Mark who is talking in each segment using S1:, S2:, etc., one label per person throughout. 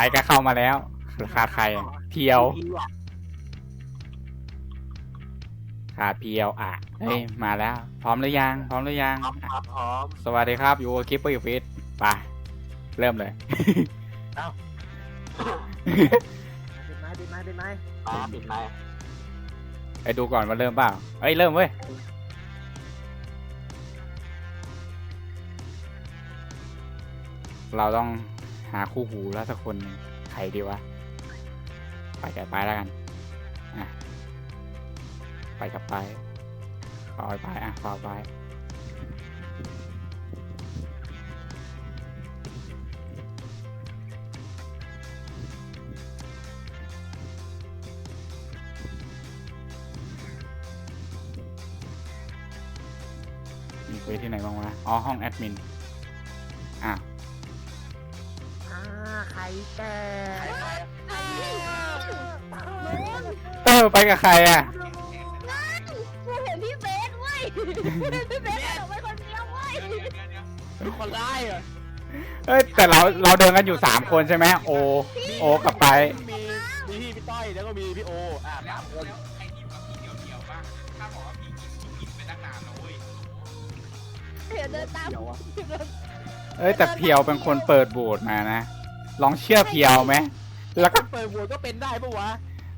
S1: ไปก็เข้ามาแล้วขาดใครอะเพียว
S2: พี่อะ
S1: ขาดเพียวอะเฮ้ยมาแล้ว พร้อมหรือยัง พร้อมหรือยัง
S2: พร้อมครับพร้อม
S1: สวัสดีครับ อยู่คิปเปอร์ฟิตไป เริ่มเลย
S3: เป็นไม้เป็นไม้เป็นไม้
S2: มาปิดไมค์
S1: ไปดูก่อนว่าเริ่มเปล่าเอ้ย เริ่มเว้ยเราต้อง หาคู่หูแล้วสักคนใครดีวะ ไปกับไปแล้วกันอะไปกับไปปล่อยไปอะปล่อยไปมีควสที่ไหนบ้างวะ อ๋อ ห้องแอดมิน
S3: แก่
S1: เออไปกับใครอะ
S4: กูเห็นพี่เบสเว้ยพี่เบสออกไปคนเดียวเว้ย
S2: คนร้ายเหรอ
S1: เอ้ยแต่เราเราเดินกันอยู่สามคนใช่ไหมโอ โอกับไป
S2: มีมีพี่พี่ต้อยแล้วก็มีพี่โออะสามคน
S5: ไอ้ที่อยู่กับพี่เดียวๆป่ะถ้าบอกว่าพี่กินพี่กินไปตั้งนานแล้วเว้ย
S4: เดี๋ยวเดินตาม
S2: เดี๋ยววะ
S1: เอ้ยแต่เพียวเป็นคนเปิดโบสมานะ ลองเชื่อเพียวไหมแล้วก็
S2: เปิดโหวตก็เป็นได้ปะวะ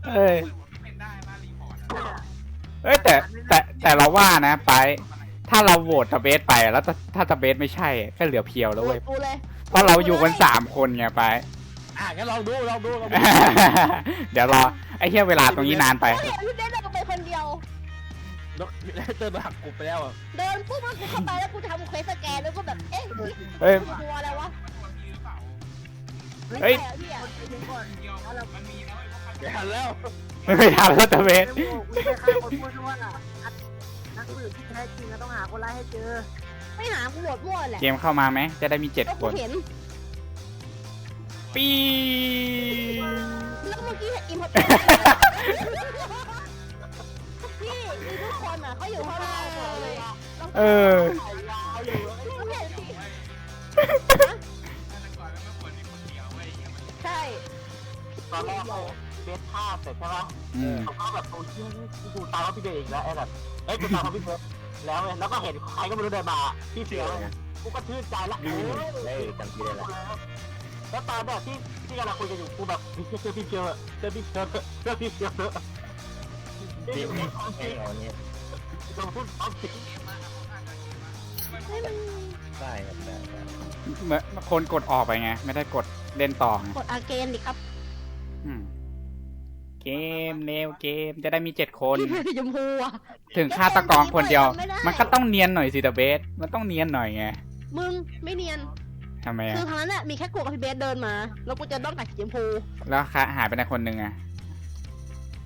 S1: เอ้ย
S5: เปิดว่าเป็นได้ป่ะรีพอร์ตอะ
S1: เอ้ยแต่แต่แต่เราว่านะไป ถ้าเราโหวตตะเบสไปแล้วถ้าถ้าตะเบสไม่ใช่ก็เหลือเพียวแล้วเว้ย
S4: กูเลย
S1: เพราะเราอยู่กันสามคนไงไป
S2: อะงั้นลองดูลองดูลองดู
S1: เดี๋ยวรอไอ้เหี้ยเวลาตรงนี้นานไป
S4: กูเห็นพี่เบสเดินไปคนเดียว
S2: แล้วเติมมาหักกลุ่มไปแล้วอะ
S4: เดินปุ๊บแล้วกูเข้าไปแล้วกูทำเควสสแกนแล้วก็แบบเอ๊ะ
S1: เอ้ย
S4: กลัวอะไรวะ
S5: เฮ้
S4: ใช่
S1: ย
S4: เหรอพี่อะ
S3: เดี๋ยวก่อน
S5: เดียวมันมีนะเว้ยเพราะเขา
S2: เดี๋ยวหันแล้ว
S1: ไม่ทันแล้วตะเบส
S3: ไม่โง่คุณจะฆ่าคนพูดว่านักสืบที่แท้จริงเราต้องหาคนร้ายให้เจอ
S4: ไม่หากูโหวตมั่วแหละ
S1: เกมเข้ามาไหม จะได้มีเจ็ด
S4: แล้ว
S1: ค
S4: กู
S1: น
S4: เห็น
S1: ปี
S4: แล้วเมื่อกี้เห็นอิมพอร์ตพี่มีทุกคนอะเขาอยู่ข้างล่างหมดเลยอะ
S1: เออ
S4: กูเห็น
S5: ตอนแร
S2: กเขาเบสภาพเสร็จใช่ไหม
S1: อืม
S2: เขาก็แบบโอ้ยเชี่ยนี่กูตามเขาพี่เบสอีกแล้วไอ้แบบเอ้ยกูตามเขาพี่เบสแล้วเว้ยแล้วก็เห็นใครก็ไม่รู้เดินมาพี่เสือเว้ยกูก็ชื่นใจละโอ้ยได้จำพี่ได้ละแล้วตอนแบบที่ที่กำลังคุยกันอยู่กูแบบเจอพี่เจอเจอพี่เจอเจอพี่เจอพี่ไม่ไม่เอาเนี่ยต้องพูดความจริง
S4: ให้มัน
S2: ได้ครับได้
S1: เหมือนคนกดออกไปไง ไม่ได้กดเล่นต่อไง
S4: กดอาเกนดิครับ
S1: อืมเกมเนวเกมจะได้มีเจ็ดคน
S4: พี่ชมพูอะ
S1: ถึงฆาตกรคนเดียว
S4: ไม่ได้
S1: มันก็ต้องเนียนหน่อยสิตะเบส มันต้องเนียนหน่อยไง
S4: มึงไม่เนียน
S1: ทำไม
S4: คือ
S1: อะ
S4: ทางนั้นน่ะมีแค่กูกับพี่เบสเดินมา แล้วกูจะต้องตัดสีชมพู
S1: แล้วคะหายไปในคนหนึ่งอะ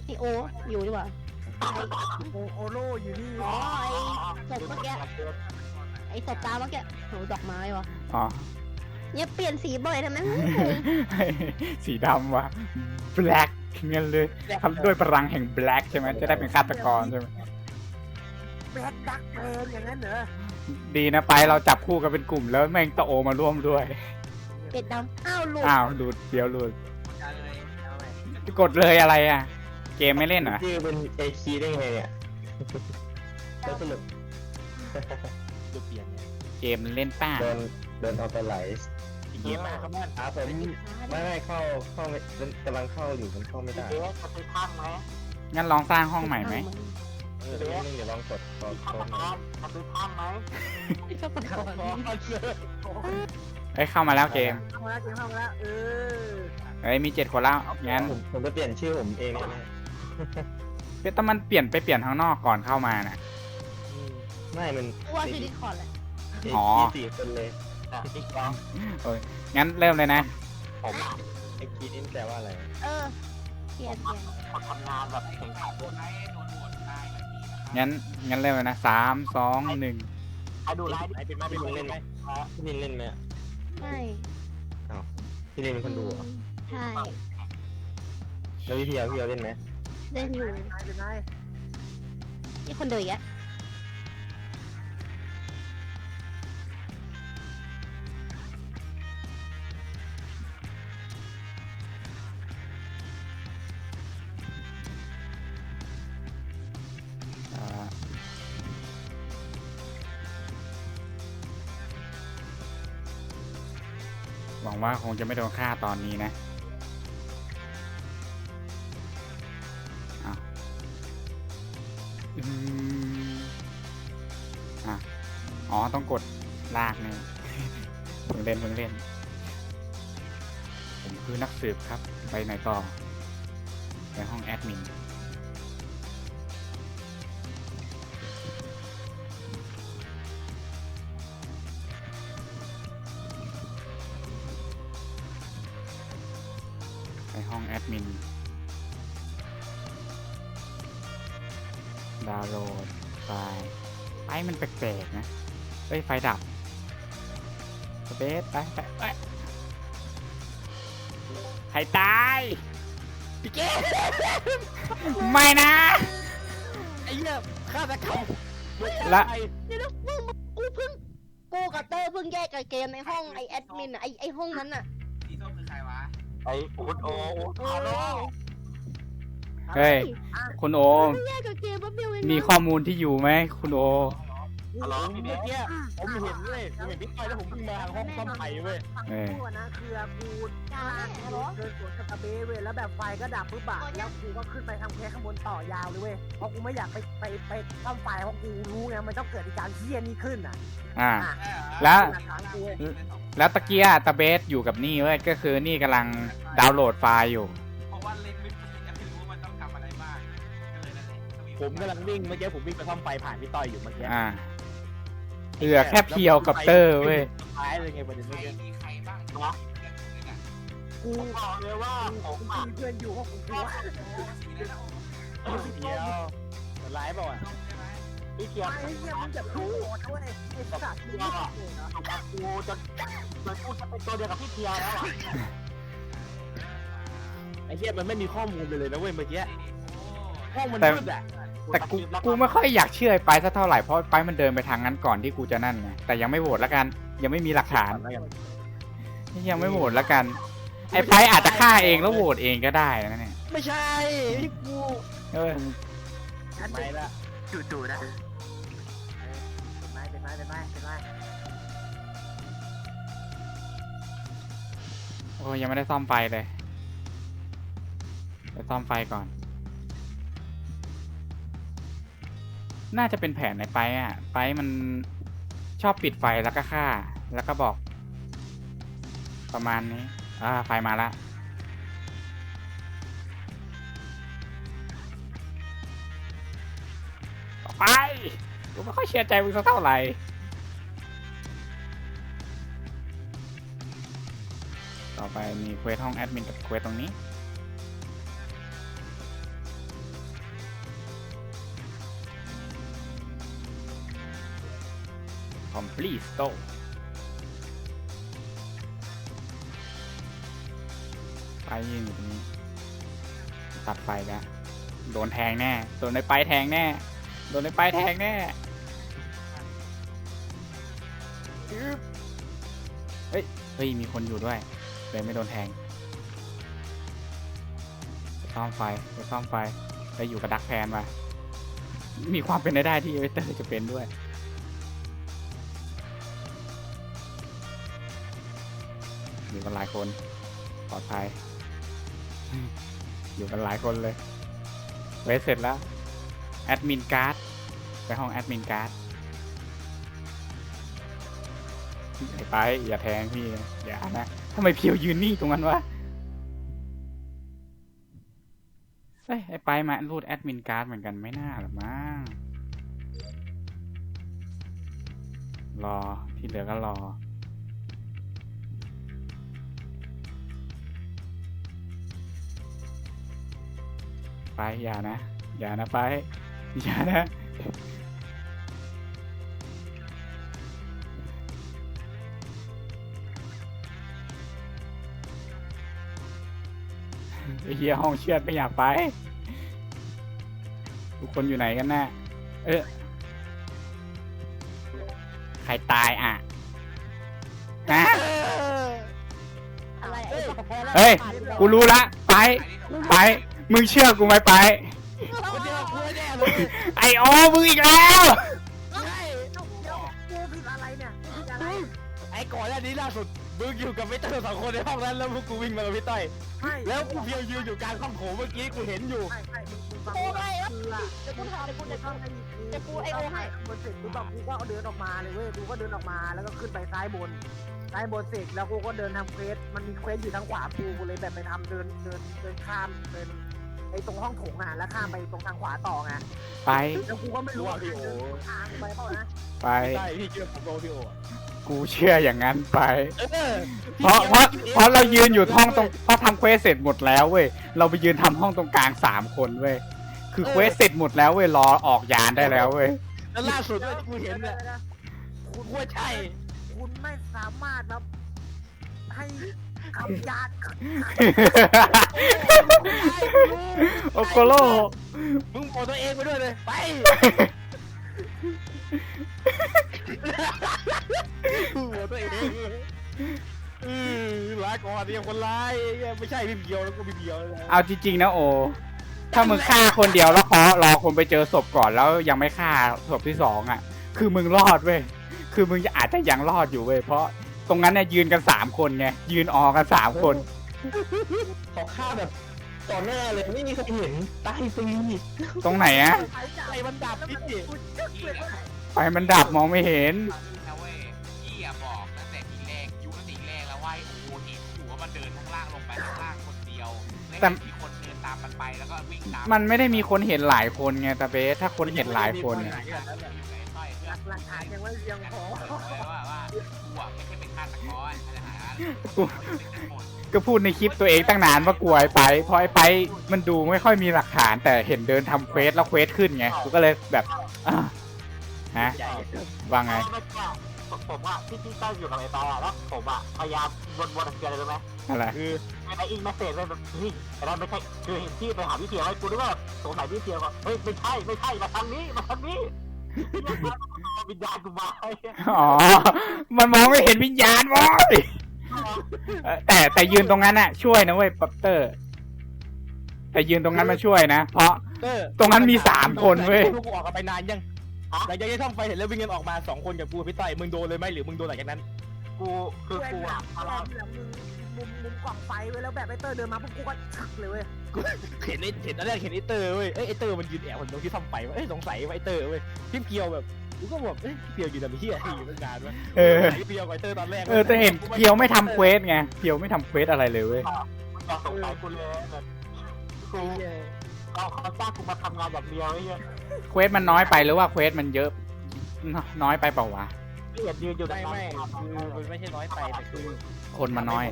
S4: ไอโออยู่ดีกว่า
S3: โอโอโลอยู่นี่
S4: อ๋อไอศพเมื่อกี้ไอศพตาเมื่อกี้โหดอกไม้วะ
S1: อ๋อ
S4: เนี่ยเปลี่ยนสีบ่อยทำไม
S1: สีดำวะ black เงี้ยเลยทำด้วยพลังแห่ง black ใช่ไหมจะได้เป็นฆาตกรใช่ไหม
S3: แบล็คดักแมนอย่างนั้นเหรอ
S1: ดีนะไปเราจับคู่กันเป็นกลุ่มแล้วแม่งตะโอมาร่วมด้วย
S4: เป็ดดำอ้าวหลุด
S1: อ้าวหลุดเดี๋ยวหลุด
S5: จะเลย
S1: กดเลยอะไรอะ เกมไม่เล่นเหรอ
S6: ชื่อเป็นเอคีได้ไงเนี่ยแล้วสรุป
S2: จะเปลี่ยนเนี่ย
S1: เกมเล่นป้า
S6: โดนโดนออโต้ไลซ์
S2: เยี่ยมมากครับแม่
S6: อ่าผมไม่ไม่เข้าเข้าไม่กำลังเข้าอยู่มันเข้าไม่ได้
S2: เบสจะไปข้างไหม
S1: งั้นลองสร้างห้องใหม่ไหม
S6: เออเดี๋ยวนึงเดี๋ยวลองกดขอ
S2: มี
S6: โท
S2: ฆาต
S6: ษ
S2: กรจะไปข้างไหม
S4: ฆาตกร
S1: เอ้ยเข้ามาแล้วเกม
S3: เข้ามาแล้วเกมเข้ามาแล้วเออ
S1: เอ้ยมีเจ็ดคนแล้วงั้น
S6: ผมผมจะเปลี่ยนชื่อผมเองนะ
S1: แต่มันเปลี่ยนไปเปลี่ยนข้างนอกก่อนเข้ามาน่ะ
S6: ไม่มัน
S4: ว่าชื่อดิสคอร์ดแหละ
S6: เอ
S1: อ๋อ
S6: คีสี่คนเลย
S2: อะอีกแล้ว
S1: งั้นเริ่มเลยนะ
S2: ผมอะ
S6: เอคีนี่แปลว่าอะไร
S4: เออเปลี่ยนเปลี่ยน
S2: คนทำงานแบบแข่งขันด้วย
S5: ไอ้โดนโหวตตายแบบนี้นะครับ
S1: งั้นงั้นเริ่มเลยนะสามสองหนึ่ง
S2: ไอ้ดูไลฟ์
S6: ไอ้เป็นมาพี่ลุงเล่นไหมพี่ลินเล่นไหม
S4: ใช่
S6: พี่ลินเป็นคนดูเหรอ
S4: ใช่
S6: แล้วพี่เพียวพี่เพียวเล่นไหม
S4: เล่นอยู่
S3: นายเป็นนาย
S4: นี่คนเดียวอีกอะ
S1: ว่าคงจะไม่โดนฆ่าตอนนี้นะอ๋อ ต้องกดลากนี่เพิ่งเล่นเพิ่งเล่น ผมคือนักสืบครับ ไปไหนต่อ ไปห้องแอดมิน ไฟดับสเปซไปไปไปใครตายพี่เก้ไม่นะ
S2: ไอ้เหี้ยฆาตกรรม
S1: ละ
S4: เดี๋ยวนะมึงกูเพิ่งกูกับเตอร์เพิ่งแยกกับเกมในห้องไอแอดมินอะไอไอห้องนั้นอะ
S5: สีส้มคือใครวะ
S2: ไอ้อูดโออูด
S4: เอ
S2: ฮาโล
S4: อ
S1: เฮ้ย คุณโอ
S4: เพิ่งแยกกับเกมแป๊บเดียวเองนะ
S1: มีข้อมูลที่อยู่ไหมคุณโอ
S2: ฮัลโหลพี่เมื่อกี้ผมเห็นเว้ยผมเห็นพี่ต้อยแล้วผมวิ่งมาทางห้องซ่อมไฟเว้ย
S1: เออ
S3: กูอะนะคือกูกลางเดินสวนกับตะเบเว้ยแล้วแบบไฟก็ดับปุ๊บบะแล้วกูก็ขึ้นไปทำแค่ข้างบนต่อยาวเลยเว้ยเพราะกูไม่อยากไปไปไปซ่อมไฟเพราะกูรู้ไงมันต้องเกิดเหตุการณ์เฮี้ยนี้ขึ้นอะ
S1: อ่า
S3: อะ
S1: แล้ว
S3: หลักฐานกูเว้ย
S1: แล้วตะเกียตะเบสอยู่กับนี่เว้ยก็คือนี่กำลังดาวน์โหลดไฟล์อยู่
S5: เพราะว่าเล่นไม่เป็นยังไม่รู้ว่ามันต้องทำอะไรบ้างก็เลยนั่นแหละทวี
S2: ผมกำลังวิ่งเมื่อกี้ผมวิ่งไปซ่อมไฟผ่านพี่ต้อยอยู่เมื่อกี้
S1: อ่า เหลือแค่เพียวกับเตอร์เว้ย
S2: ท้ายเลยไงประเด็น
S5: ใคร
S2: เมื่อกี้
S5: มีใครบ้าง
S2: วะ
S5: เนี่ยเนี่ย
S3: กู
S2: ผมบอกเลยว่าผม
S3: กู
S2: อะ
S3: มีเพื่อนอยู่ห้องกูว่า
S5: สีนั้นนะโอ้
S2: เดียวมันร้ายเปล่าอะ
S5: ส้มใช่ไหม
S2: พี่เทีย
S3: ไอ้
S2: น
S3: เหี้ยมึงจะรู้หมดด้วยไอ้สัตว์มึงไม่เก่งเหรอ
S2: กับกูจะเหมือนกูจะเป็นตัวเดียวกับพี่เทียแล้วอะไอ้เทียมันไม่มีข้อมูลเลยเลยนะเว้ยเมื่อกี้
S5: นี่โอ้
S2: ห้องมัน
S1: แต่
S2: มืดอะ
S1: แต่กูกูไม่ค่อยอยากเชื่อไอ้ไปสักเท่าไหร่เพราะไปมันเดินไปทางนั้นก่อนที่กูจะนั่นไงแต่ยังไม่โหวตแล้วกัน ยังไม่มีหลักฐานยังไม่โหวตแล้วกัน ไอ้ไปอาจจะฆ่าเองแล้วโหวตเองก็ได้นะเนี่ย
S2: ไม่ใช่พี่กู
S1: เออ
S3: ฉัน
S2: ไม่ละ
S3: จู่ๆนะเป็นไม้เป็นไม้เป็นไม้เป็นไม้
S1: โอ้ยยังไม่ได้ซ่อมไฟเลยไปซ่อมไฟก่อน น่าจะเป็นแผนในไปอะ ไปมันชอบปิดไฟแล้วก็ฆ่า แล้วก็บอก ประมาณนี้ อ่า ไฟมาละต่อไปกูไม่ค่อยเชื่อใจมึงสักเท่าไหร่ต่อไปมีเควสห้องแอดมินกับเควสตรงนี้ complete store ไปยืนอยู่ตรงนี้ ตัดไฟแล้วโดนแทงแน่ โดนในไปแทงแน่ โดนในไปแทงแน่เฮ้ย เฮ้ย มีคนอยู่ด้วย เลยไม่โดนแทงไปซ่อมไฟไปซ่อมไฟไปอยู่กับดักแพนมา มีความเป็นได้ที่เอเวเตอร์จะเป็นด้วย กันหลายคนปลอดภัย อยู่กันหลายคนเลยเวทเสร็จแล้วแอดมินการ์ดไปห้องแอดมินการ์ดไอ้ไปอย่าแทงพี่นะอย่านะทำไมเพียวยืนนี่ตรงนั้นวะเอ้ยไอ้ไปมารูดแอดมินการ์ดเหมือนกันไม่น่าหรอกมั้งรอที่เหลือก็รอ ไปอย่านะ อย่านะไปอย่านะไอ้เฮียห้องเชือดไม่อยากไป ทุกคนอยู่ไหนกันแน่เออใครตายอะฮะ
S4: อะไรไอ้สัตว์
S1: เฮ้ย กูรู้ละ ไป ไป มึงเชื่อกูไหมไป
S2: คนเดียวกูแน่เลย
S1: ไอโอมึงอีกแล้ว
S2: ใช่
S3: เดี๋ยวกูผิดอะไรเนี่ยผิดอะไร
S2: ไอ้ก่อนหน้านี้ล่าสุด
S7: มึงอยู่กับพี่เตอร์สองคนในห้องนั้นแล้วพวกกูวิ่งมากับพี่ต้อย
S3: ไม่
S7: แล้วกูเพียวยืนอยู่กลางห้องโถงเมื่อกี้กูเห็นอยู่
S3: ไม่ไม่มึงมึงฟัง
S4: โอ้
S3: กู
S4: ไง
S3: ก่อน
S4: วะ
S3: คืออะ
S4: เดี๋ยวกูทำเดี๋ยวกู
S3: กู
S4: เดี๋ยว
S3: เข้า
S4: กู
S3: ไปอีก
S4: เดี๋ยวกูไอ้โอให้
S3: บนเสร็จกูแบบกูก็เดินออกมาเลยเว้ยกูก็เดินออกมาแล้วก็ขึ้นไปซ้ายบนซ้ายบนเสร็จแล้วกูก็เดินทำเควสมันมีเควสอยู่ทางขวากูกูเลยแบบไปทำเดินเดินเดินข้ามเดินไอ้ตรงห้องโถงอะแล้วข้ามไปตรงทางขวาต่อไง
S1: ไป
S3: แล้วกูก็ไม่รู้
S7: ว่า
S3: ว่า
S7: พี่โอ
S3: ทางไปเปล่านะ
S1: ไป
S7: ใช่พี่เชื่อผมโดนพี่โออะ
S1: กูเชื่ออย่างนั้นไป
S7: เออ
S1: เพราะเพราะเพราะเรายืนอยู่ห้องตรงเพราะทำเควสเสร็จหมดแล้วเว้ย เราไปยืนทำห้องตรงกลางสามคนเว้ย คือเควสเสร็จหมดแล้วเว้ย รอออกยานได้แล้วเว้ย
S7: แล้วล่าสุดด้วยที่กูเห็นเนี่ย
S3: คุณ
S7: กูว่าใช่
S3: คุณไม่สามารถแบบให้ คำยาด
S1: โอโกโล
S7: มึงบอกตัวเองไปด้วยเลย ไปมึงบอกตัวเองเออลาก่อนเนี่ยคนร้ายไม่ใช่พี่เบียวแล้วก็พี่เบียวแล้ว
S1: เอาจริงๆนะโอ ถ้ามึงฆ่าคนเดียวแล้วเขอรอคนไปเจอศพก่อนแล้วยังไม่ฆ่าศพที่สองอะ คือมึงรอดเว้ย คือมึงอาจจะยังรอดอยู่เว้ยเพราะ ตรงนั้นเนี่ยยืนกันสามคนไงยืนออกันสามคน
S6: ขอฆ่าแบบต่อหน้าเลยไม่มีใครเห็นตายฟรี
S1: ตรงไหนอะ
S7: ไอ้มันดับพี่
S3: กูจึ๊กเลยว่า
S1: ไฟมันดับมองไม่เห็น
S5: นะเว้ยพี่อะบอกตั้งแต่ทีแรกยุตั้งแต่ทีแรกแล้วว่าไอ้โอ้เห็นอยู่ว่ามันเดินข้างล่างลงไปข้างล่างคนเดียวแล้ว
S1: แต่
S5: เห็นมีคนเดินตามมันไปแล้วก็วิ่งตาม
S1: มันไม่ได้มีคนเห็นหลายคนไงแต่เบสถ้าคนเห็นหลายคนเนี่ย
S5: อยู่กับไอ้ต้อยเพื่อน
S3: หลักฐานยังไม่เพียงพอ
S5: ว่า กรอะไรหา
S1: กู
S5: เป็นทั้งหมด
S1: ก็พูดในคลิปตัวเองตั้งนานว่ากลัวไอ้ไปเพราะไอ้ไปมันดูไม่ค่อยมีหลักฐาน แต่เห็นเดินทำเควสแล้วเควสขึ้นไงกูก็เลยแบบอะฮะว่าไง
S2: ไม่ใช่ผมผมอะที่ที่ต้อยอยู่กับไอ้ปอยอะแล้วผมอะพยายามวนๆเกียร์เลยรู้ไหม
S1: อะไร
S7: คือ
S2: ในอินเมสเซจเลยแบบเฮ้ยแต่เราไม่ใช่คือเห็นพี่ไปหาพี่เพียวให้กูนึกว่าสงสัยพี่เพียวก็เฮ้ยไม่ใช่ไม่ใช่มาทางนี้มาทางนี้ วิญญาณกูมาไอ้เหี้ย
S1: อ๋อ มันมองไม่เห็นวิญญาณเว้ยเออแต่แต่ยืนตรงนั้นน่ะช่วยนะเว้ยป๊อปเตอร์ แต่ยืนตรงนั้นมาช่วยนะ เพราะ
S7: เตอร์
S1: ตรงนั้นมีสามคนเว้ย
S7: ลูกออกกันไปนานยังหลังจากที่ท่องไฟเห็นแล้ววิ่งกันออกมาสองคนกับกูกับพี่ต้อยมึงโดนเลยไหมหรือมึงโดนหลังจากนั้น
S2: กูคือ
S3: เพื่อน
S2: กู
S3: หลั
S2: อะ
S3: งหลังมึง มุมมุมกล่องไฟไว้แล้วแบบไอ้เตอร์เดินมาปุ๊บกูก็ชึกเลยเว้ย
S7: เห็นไอ้เห็นตอนแรกเห็นไอ้เตอร์เว้ยเอ้ยไอ้เตอร์มันยืนแอบตรงที่ท่อมไฟวะเอ้ยสงสัยว่าไอ้เตอร์เว้ยพี่เพียวแบบกูก็แบบเอ้ยพี่เพียวอยู่แต่พี่เฮียอยู่ตั้งนานวะ
S1: เออ
S7: พี่เพียวกับไอ้เตอร์ตอนแรก
S1: เออแต่เห็นเพียวไม่ทำเควสไงเพียวไม่ทำเควสอะไรเลยเว้ย
S2: อยากสงสัยกูเลยแบบกูเขาเขาจ้างกูมาทำงานอย่างเดียวไอ้เหี้ย
S1: เควสมันน้อยไปหรือว่าเควสมันเยอะน้อยไปเปล่าวะ
S2: พี่เห็นยืนอยู่
S7: ไม่ไม่
S2: นาน
S7: คือมันไม่ใช่น้อยไปแต่คือ
S1: คนมันน้อย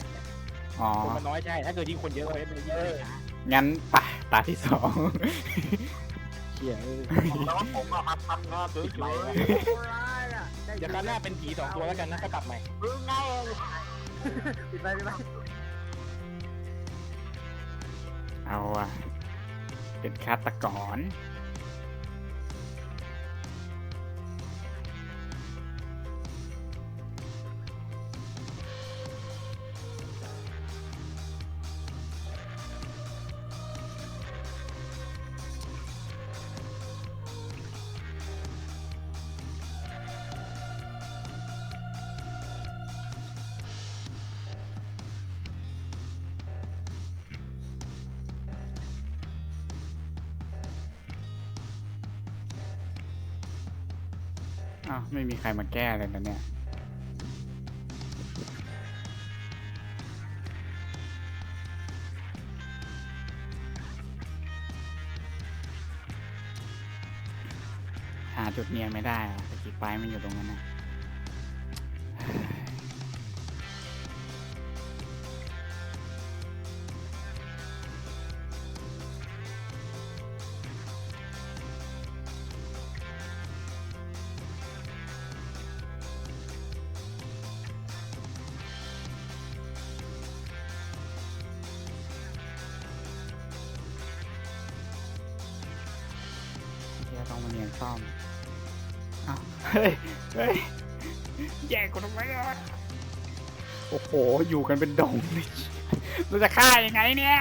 S1: อ๋อ
S7: คนมันน้อยใช่ ถ้าเกิดยิ่งคนเยอะเลยมันยิ่งช้า
S1: งั้นไปตาที่สอง
S7: เชี่ยเออ
S2: แล้วว่าผมอะมาทำงานเฉย
S3: โอ้ร้ายอะได้
S7: เดี๋ยวคราวหน้าเป็นผีสองตัวแล้วกันนะก็กลับใหม่
S2: ๆมึงไง
S3: ปิดไปปิดไป
S1: เอาอะเป็นฆาตกร อ้าวไม่มีใครมาแก้เลยนะเนี่ยหาจุดเนียนไม่ได้อะกี้ไปมันอยู่ตรงนั้นนะ มาเนียนซ่อมอ้าวเฮ้ยเฮ้ยแย่งกูทำไมอะโอ้โห อยู่กันเป็นดงเลยเราจะฆ่ายังไงเนี่ย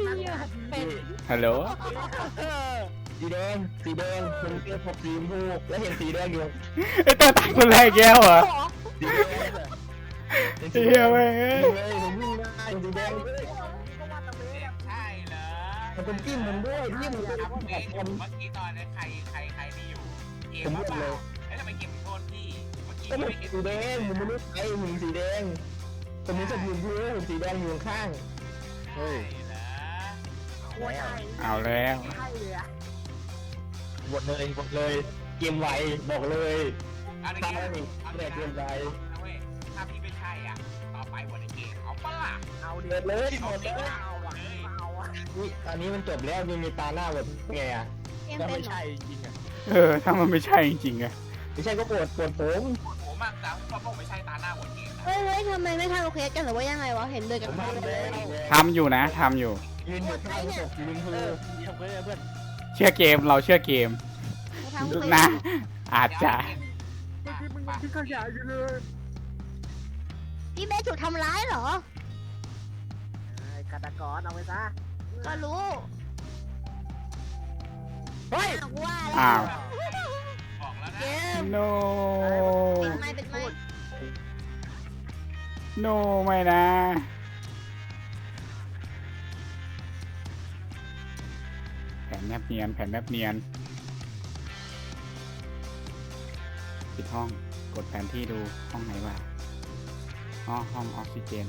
S3: พันนั้นนะ
S4: เป็น
S1: ฮัลโหล
S6: สีแดงสีแดงมันเจอพวกสีชมพูแล้วเห็นสีแดงอยู่
S1: ไอ้เตอร์ตายคนแรกแก้วเหรอ
S6: สีแดงอะเห็นสี
S1: เฮี
S6: แด
S1: ย
S6: ง
S1: เว้ย
S6: เลยผมวิ่งได้เห็นสีแดงเลย
S3: ก็ว่าตะเวน
S5: ใช่เหรอ
S6: มันเป็นจิ้มผมด้วยจิ้มผม
S5: ครับ
S6: ผม
S5: เบ
S6: แบ
S5: ส
S6: บ
S5: อยู่เมื่อกี้ตอนนี้ใครใครใครที่อยู่เกมว่าเปล่าเอ้ยทำไมเกมโทษพี่เมื่อกี้
S6: ก็มัน
S5: ไม่เห็น
S6: สีแดงผมไม่รู้ใครมึงสีแดงผมมีสมุนพูเห็นสีแดงอยู่ข้าง
S5: ใช่เหรอ
S3: โคตรใช่
S1: เอาแล้ว
S3: ใช่เลยอะ
S6: หมดเลยหมดเลย เกมไวบอกเลย
S5: เอาใน
S6: ตา
S5: เก
S6: ย
S5: ม
S6: นี่
S5: เอา
S6: แต่
S5: ใน
S6: เก
S5: เก
S6: ม
S5: ม
S6: ไว
S5: นะเว้ยถ้าพี่ไม่ใช่อะ ต่อไปบนในเกมเอาปะล่ะ
S3: เอาดิ
S6: เปิดเลยหม
S5: เอา
S6: ด
S5: สิ
S6: เลย
S5: เอาเลย
S3: เอาอะ
S6: อุ๊ยตอนนี้มันจบแล้วยังมีตาหน้าแบบไงอะ
S4: เอ็ม
S7: ก็
S4: เป็
S7: ไม่
S4: นเหรอ
S7: ใช่จริงๆอะ
S1: เออ ถ้ามันไม่ใช่จริงๆอะ
S6: ไม่ใช่ก็ปวดปวดผม
S5: ผมมากแต่ว่าผมไม่ใช่ตาหน้าบนเกมนะ
S4: เฮ้ยเฮ้ยทำไมไม่ทำโอเคกันหรือว่ายังไงวะเห็นเดิน
S6: ผ
S4: กัน
S6: ม
S4: มา
S6: ทำแล้ว
S1: ทำอยู่นะทำอยู่
S6: ยืนอยู่ข้างศพยืนพู
S7: เออทำเพื่อนเพื่อน
S1: เชื่อเกมเราเชื่อเกม
S4: ทำโอเค
S1: นะ อาจจะ
S3: เมื่อกี้มึงยังทิ้งขยะอยู่เลย
S4: พี่เบสถูกทำร้ายเหรอ
S3: ไอ้ฆาตกรเอาไปซะ
S4: ก็รู้
S3: เฮ้ย
S4: อ้าวว่าแล้ว
S1: อ้าว
S5: บอกแล้ว
S4: เก
S5: นะ
S4: ม
S1: no
S4: เป็นไม่เป็นไม่
S1: no ไม่นะ นแนบเนียน แผนแนบเนียนปิดห้อง กดแผนที่ดูห้องไหนวะอ๋อห้องออกซิเจน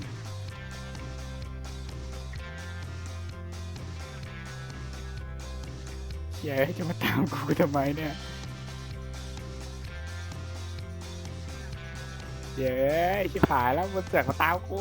S1: เย้ยจะมาตามกูทำไมเนี่ย เย้ชิบหายแล้วมันเสือกมาตามกู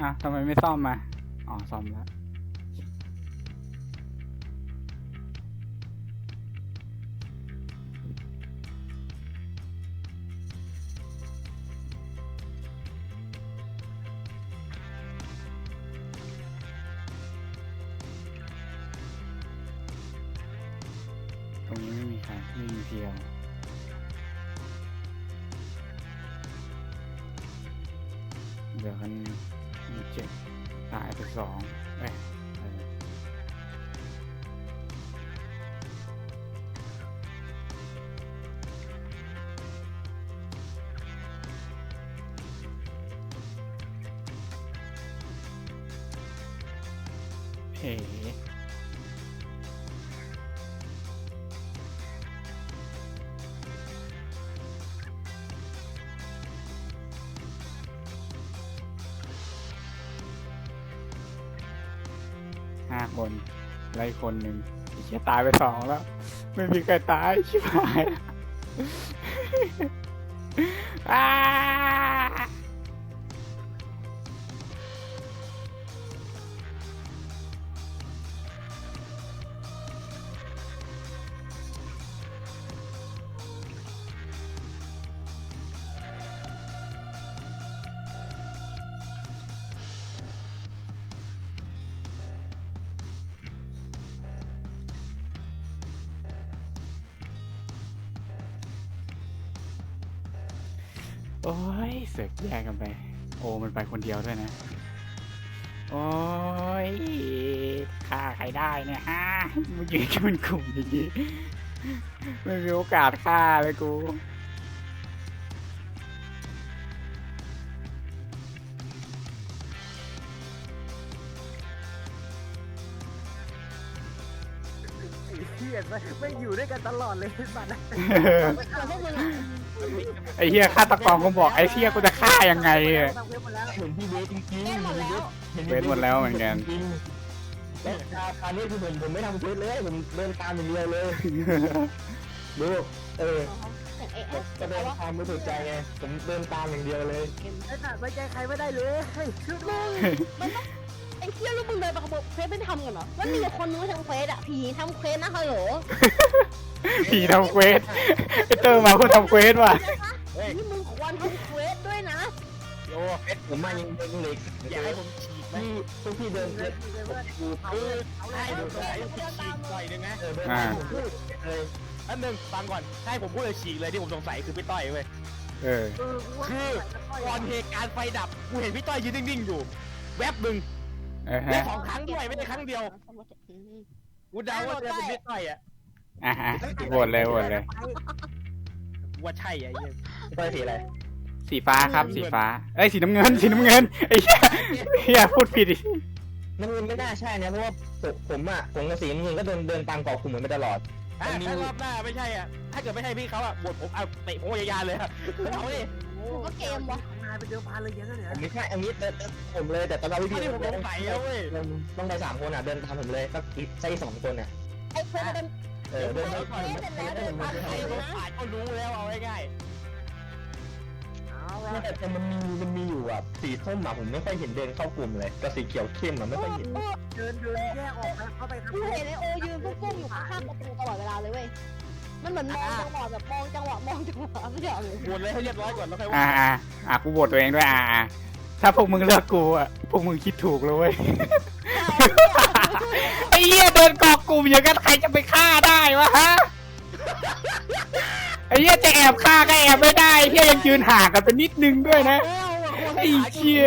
S1: อะทำไมไม่ซ่อมมา อ๋อ ซ่อมแล้ว เฮ้ห้าคนไล่คนหนึ่งอ้เชี่ยตายไปสองแล้ว ไม่มีใครตาย ชิบหาย อ้า โอ้ยเสือกแยกกันไป โอ้มันไปคนเดียวด้วยนะ โอ้ยฆ่าใครได้เนี่ยฮะมึงยืนกันเป็นกลุ่มอย่างนี้ไม่มีโอกาสฆ่าเลยกู
S3: ไอ้เหี้ยลี่ยนไปไม่อยู่ด้วยกันตลอดเลยไอ้สัตว์
S4: แต่พวกมึงอะ
S1: ไอ้เฮียฆาตกรคงบอกไอ้เฮียกูจะฆ่ายังไงอะ
S3: ทำเว็บมาแล้ว
S6: เห็นพี่เบสจริงๆ
S4: แก้หมดแล้ว
S6: ห็น
S1: เบสหมดแล้วเหมือนกัน
S6: จริงๆแล้วคราวนี้คือผมผมไม่ทำเควสเลยผมเดินตามอย่างเดียวเลยดูเออ
S4: แต่ไอ้
S6: ก็เดินตามไม่ถูกใจไงผมเดินตามอย่างเดียวเลย
S3: ไอ้สัตว์ไว้ใจใครไม่ได้เลยเฮ้ยชื่อมึง
S4: มันต้องไอ้เที่ยวลูกมึงเดินไปขโมยเควสไม่ทำกันเหรอมันมีแต่คนนึงไม่ทำเควสอะผีทำเควสนะฮัลโหล
S1: ผีทำเควสไอ้เตอร์มาเพื่อทำเควสว่ะ
S4: นี่มึงควรทำเควสด้วยนะ
S7: โย
S6: ผมมายังยังเล็ก
S7: อยากให้ผมฉีกไหม
S6: พี่พวกพี่เดิน
S3: เล
S6: เล่
S3: ย
S6: น
S3: เลยเว้ย
S6: กู
S3: เอา
S7: เอ
S3: เล
S7: อย
S3: เอาเล
S7: ให้
S3: ย
S7: ผมใส่ผมฉีกหน่อยนึงนะ
S6: เออเดิน
S1: อ่า
S6: ตามผมพูดเลย
S7: อันหนึ่งฟังก่อนให้ผมพูดเลยฉีกเลยที่ผมสงสัยคือพี่ต้อยเว้ย
S1: เออ
S3: เออกูว่า
S7: คือก่อนเหตุการณ์ไฟดับกูเห็นพี่ต้อยยืนนิ่งๆอยู่ แวบหนึ่ง
S1: เออ
S7: และ
S1: ฮะ
S7: สองครั้งด้วยไม่ได้ครั้งเดียวกูเดาว่าจะเป็นพี่ต้อยอะ
S1: อะฮะโหวตเลยโหวตเลย
S7: กูว่าใช่อะไอ้เหี้ย
S6: ไปสีอะไร
S1: สีฟ้าครับ สีฟ้า เอ้ยสีน้ำเงิน สีน้ำเงินไอ้เหี้ยเหี้ยพูดผิดอีก
S6: มันไม่น่าใช่นะเพราะว่าผมผมอะผมกับสีน้ำเงินก็เดินเดินตามเกาะกลุ่มเหมือนไปตลอด
S7: ถ้าถ้ารอบหน้าไม่ใช่อะถ้าเกิดไม่ใช่พี่เขาอะบวชผมเอาเตะผมยายๆเลยอะเอาดิ
S4: กูก็เกมวะ
S3: นายเป็นเดิมพันเลยยังไงเนี่ย
S6: ผมไม่ใช่อันนี้เดินเดินผมเลยแต่ตอนเราพี่
S7: อัน
S6: พี่
S7: นี้ผมสงสัยแล้วเว้ย
S6: ต้องไปสามคนอะเดินตามผมเลยก็อีกใช่สองคนอะ
S4: ไอ้เควสมัน
S6: เออเดิน
S4: ไอ้
S6: ไป
S4: เควสเสร็จแล้วเดินตามใคร
S7: ไอ้รถ
S4: นะ
S7: ผ่านก็รู้แล้วเอาง่าย
S3: เอา
S6: ไม่
S3: ละ
S6: แต่แต่มันมีมันมีอยู่อะสีส้มอะผมไม่ค่อยเห็นเดินเข้ากลุ่มเลยกับสีเขียวเข้มอะไม่ค่อยเห็น
S3: เดินเดินแยกออกแล้วเข้าไปทำ
S4: กูเห็นไอ้โอยืนกุ้งๆอยู่ข้างๆประตูตลอดเวลาเลยเว้ย มันเหมือนมองจังหวะแบบมองจังหวะมองจังหวะไม่ใช่เหรอ
S7: ๆบวชเลยให้เรียบร้อยก่อนแล้วค่อย
S1: อ่า
S7: ว่า
S1: อ่าอะกูโหวตตัวเองด้วยอ่าอ่าถ้าพวกมึงเลือกกูอะพวกมึงคิดถูกเลยเว้ย ไอ้เหี้ยเดินเกาะกลุ่มอย่างนั้นใครจะไปฆ่าได้วะฮะไอ้เหี้ยจะแอบฆ่าก็แอบไม่ได้ไอ้เหี้ยยังยืนห่างกันเป็นนิดนึงด้วยนะไอ้เชี่ย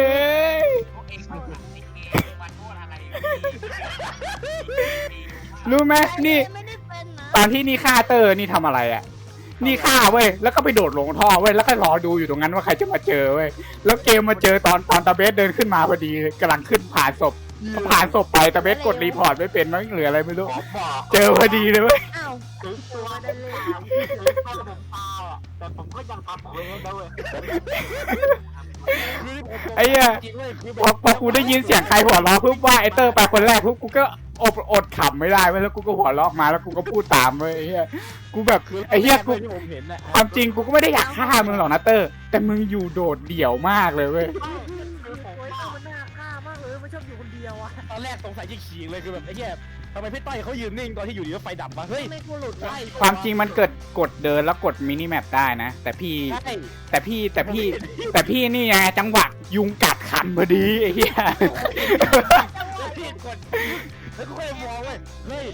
S5: พวกเองมันไอ้เกมมันโทษอะไรพี่
S1: รู้ไหมนี่
S4: ไม่ได้เป็นนะ
S1: ตอนที่นี่ฆ่าเตอร์นี่ทำอะไรอะ นี่ฆ่าเว้ย แล้วก็ไปโดดลงท่อเว้ย แล้วก็รอดูอยู่ตรงนั้นว่าใครจะมาเจอเว้ย แล้วเกมมาเจอตอนตอนตาเบสเดินขึ้นมาพอดีกำลังขึ้นผ่านศพพอผ่านศพไปตาเบสกดรีพอร์ตไม่เป็นมั้งเหลืออะไรไม่รู้
S2: ขอบอก
S1: เจอพอดีเลยเว้ย
S4: อ้าว
S2: ถึงตัวได้เล่นที่ถึงตัวผมตาอะแต่ผมก็ยังทำเควสนะเว้ย
S1: ไอ้เหี้ย
S7: จริงเว้ยคือ
S1: พอพอกูได้ยินเสียงใครหัวเราะปุ๊บว่าไอเตอร์ไปคนแรกปุ๊บกูก็ อดอดขำไม่ได้เว้ยแล้วกูก็หัวเราะมาแล้วกูก็พูดตามเว้ยไอ้เหี้ยกูแบบไอ้เหี้ยกู
S7: ที่ผมเห็นน่ะ
S1: ความจริงกูก็ไม่ได้อยากฆ่ามึงหรอกนะเตอร์ แต่มึงอยู่โดดเดี่ยวมากเลยเว้ย
S3: คือโอ้ยมันน่าฆ่ามากเลยมันชอบอยู่คนเดียวอะ
S7: ตอนแรกสงสัยจะขี่เลยคือแบบไอ้เหี้ยทำไมพี่ต้อยเขายืนนิ่งตอนที่อยู่ดีก็ไฟดับมาเฮ้ย
S4: ทำไมกูหลุดวะ
S1: ความจริงมันเกิดกดเดินแล้วกดมินิแมปได้นะ แต่พี่
S7: ใช่
S1: แต่พี่แต่พี่ แต่พี่นี่ไงจังหวะยุงกัดขันพอดีไอ้เหี้ย
S7: แล้วพี่กด แล้วกูก็เลยมองเว้ยเฮ้ย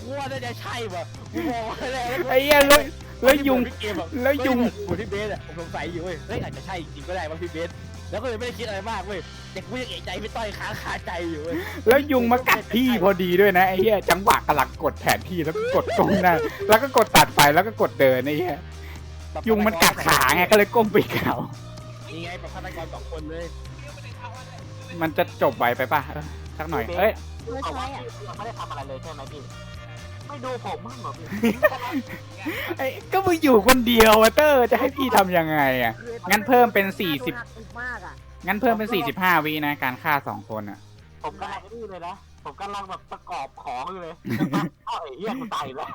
S7: กูว่าน่าจะใช่ว่ะกูมองไปแล้ว
S1: ไอ้เหี้ยแล้วแล้วยุง
S7: พี่เกมแบบ
S1: แล้วยุง
S7: กูที่เบสอะผมสงสัยอยู่เว้ยเฮ้ยอาจจะใช่จริงก็ได้ว่าพี่เบส แล้วก็เลยไม่ได้คิดอะไรมากเว้ยแต่กูยังเอะใจพี่ต้อยค้างคาใจอยู่เว้ย
S1: แล้วยุงมากัดพี่พอดีด้วยนะไอ้เหี้ยจังหวะกำลังกดแผนที่แล้วก็กดตรงหน้าแล้วก็กดตัดไฟแล้วก็กดเดินไอ้เหี้ยยุงมันกัดขาไงก็เลยก้มไปเก่า
S7: นี่ไงประธานกรสองคนเลย
S1: มันจะจบไวไปป่ะเออ สักหน่อยเอ้ย
S4: เมื่อ
S2: เอา
S4: ใช้
S2: ว่า
S4: อะ
S2: พี่ยังไม่ได้ทำอะไรเลยใช่ไหมพี่ ไม่ดูผมมั่งเหรอพี่
S1: ไอ้ก็มึงอยู่คนเดียวอะเตอร์จะให้พี่ทำยังไงอะงั้นเพิ่มเป็น40
S3: มากอะ
S1: งั้นเพิ่มเป็น45วินะการฆ่าสองคนอะ
S2: ผมกำลังนี่เลยนะ ผมกำลังแบบประกอบของอยู่เลยเอ้าไอ้เหี้ยกูตายแล้ว